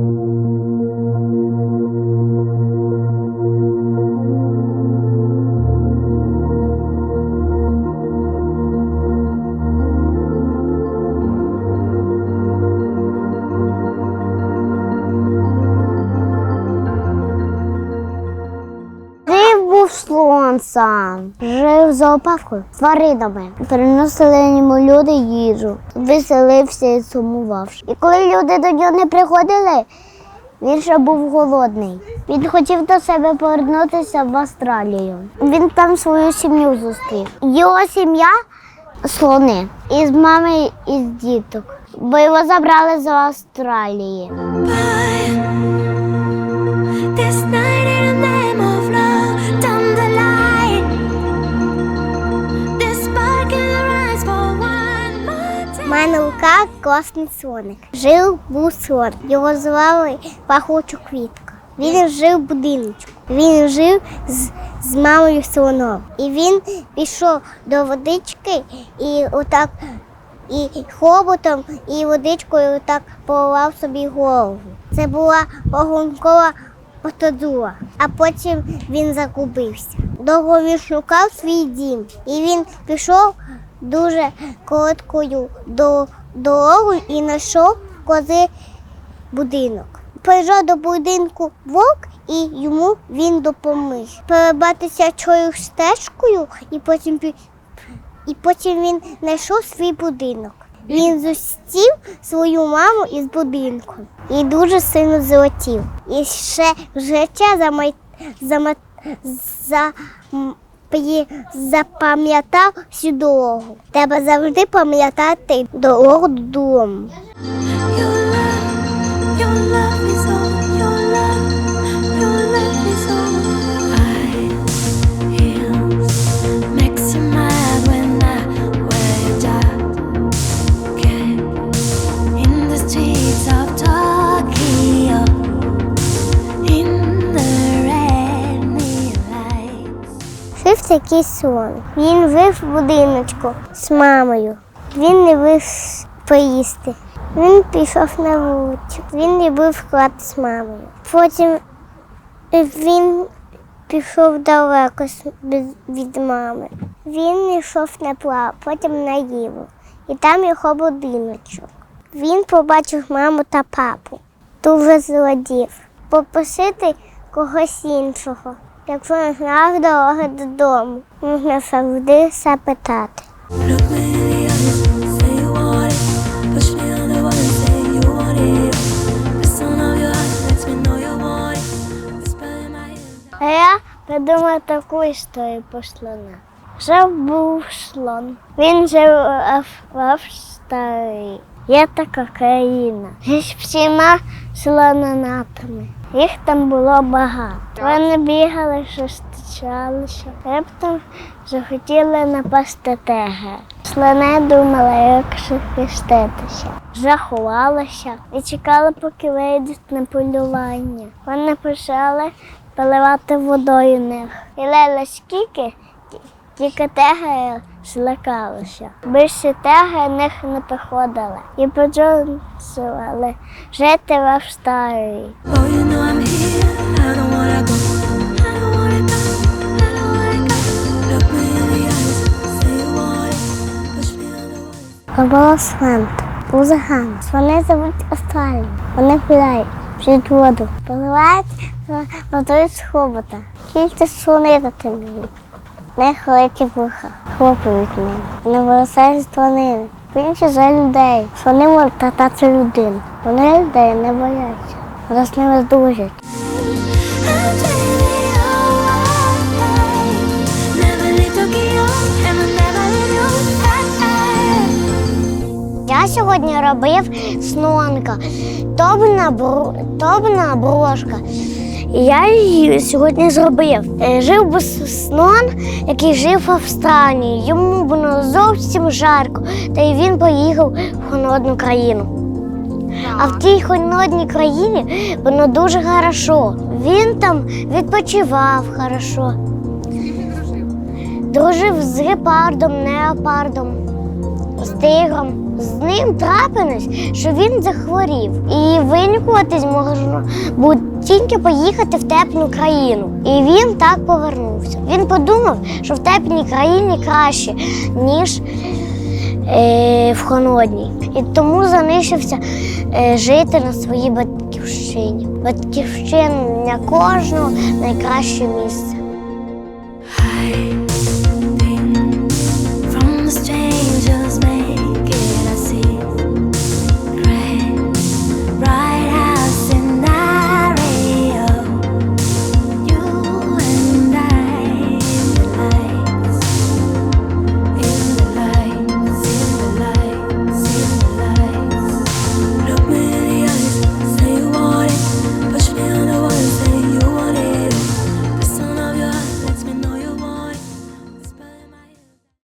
Жив сам, жив за опавкою з тваринами. Приносили йому люди їжу, веселився і сумував. І коли люди до нього не приходили, він ще був голодний. Він хотів до себе повернутися в Австралію. Він там свою сім'ю зустрів. Його сім'я слони із мами і з діток, бо його забрали з Австралії. This night in У мене в руках класний слоник. Жив був слон. Його звали Пахучу Квітка. Він жив в будиночку. Він жив з, з мамою слоном. І він пішов до водички і отак і хоботом, і водичкою отак поливав собі голову. Це була погонкова Потодула, а потім він загубився. Довго він шукав свій дім, і він пішов дуже короткою до дорогою і знайшов кози будинок. Прийшов до будинку вовк і йому він допоміг перебратися чою стежкою, і потім і потім він знайшов свій будинок. Він зустрів свою маму із будинком і дуже сильно золотів. І ще життя замай... зама... за... запам'ятав всю дорогу. Треба завжди пам'ятати дорогу додому. Жив такий сон. Він вив будиночку з мамою. Він не вив поїсти. Він пішов на вулицю. Він любив грати з мамою. Потім він пішов далеко від мами. Він йшов на плав, потім на їву. І там його будиночок. Він побачив маму та папу. Дуже зрадів. Попросити когось іншого. Якщо не знав дороги додому, можна завжди my ear. А я придумав таку історію про слона. Жив був слон. Він жив в- Австралії. Є така країна зі всіма слоненатами. Їх там було багато. Вони бігали, зустрічалися. Раптом захотіли напасти тигра. Слони думали, як захиститися. Заховалися і чекали, поки вийдуть на полювання. Вони почали поливати водою них. І лили скільки, тільки тегри злякалися. Більше тегри них не приходили і продовжували жити в Австралії. Oh, you know I'm here. I don't wanna go. I don't wanna go. I don't wanna go. Look me in the eyes, say you want it. Push me on the wall. Було Санта, був заган. Вони живуть в Вони гуляють, п'ють воду. Поливають водою з хобота. Тільки слони за тим. Не великі вуха, хлопають ними. Не виростають з тварини. Більше за людей. Вони можуть татати людину. Вони людей не бояться. Вони з ними you. Я сьогодні робив слонка, тобна, бро... тобна брошка. Я її сьогодні зробив. Е, Жив би с- слон, який жив в Австралії. Йому було зовсім жарко, та й він поїхав в холодну країну. А в тій холодній країні було дуже хорошо. Він там відпочивав хорошо. Дружив з гепардом, неопардом, з тигром, з ним трапилось, що він захворів. І вилікуватись можна буде тільки поїхати в теплу країну. І він так повернувся. Він подумав, що в теплій країні краще, ніж е, в холодній. І тому залишився жити на своїй батьківщині. Батьківщина для кожного найкраще місце.